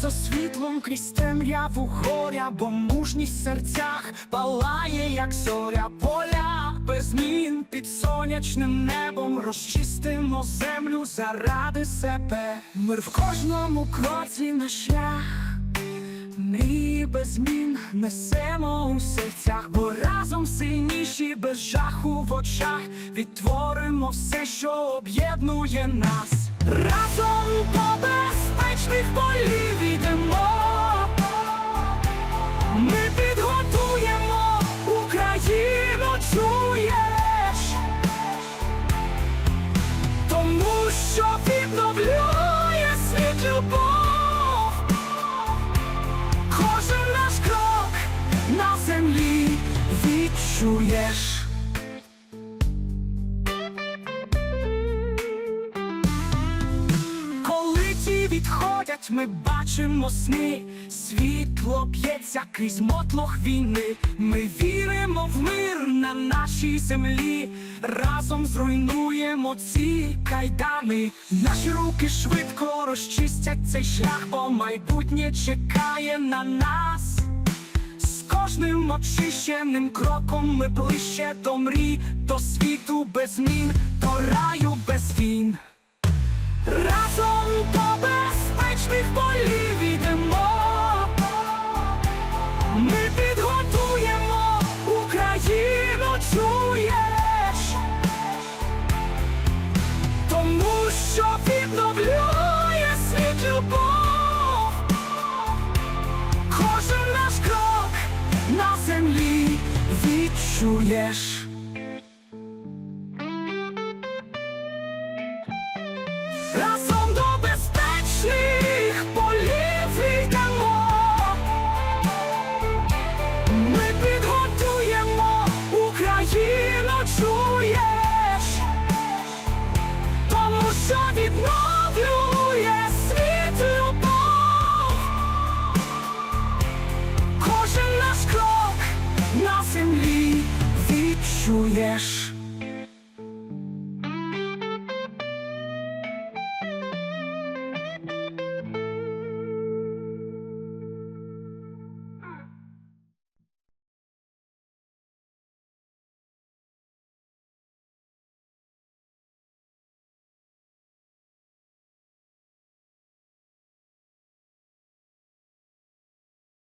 за світлом крізь темряву горя, бо мужність в серцях палає, як зоря поля, без змін під сонячним небом розчистимо землю заради себе. Мир в кожному кроці на шлях. Ми без змін несемо у серцях, бо разом сильніші без жаху в очах відтворимо все, що об'єднує нас. Разом до безпечних полів ідемо. Ми підготуємо Україну, чуєш, тому що відновлює світ любов. Кожен наш крок на землі відчуєш. Відходять, ми бачимо сни, світло б'ється крізь мотлох війни. Ми віримо в мир на нашій землі, разом зруйнуємо ці кайдани. Наші руки швидко розчистять цей шлях, бо майбутнє чекає на нас. З кожним очищеним кроком ми ближче до мрій, до світу без змін, до раю без війн. Разом відчуєш. Разом Кожен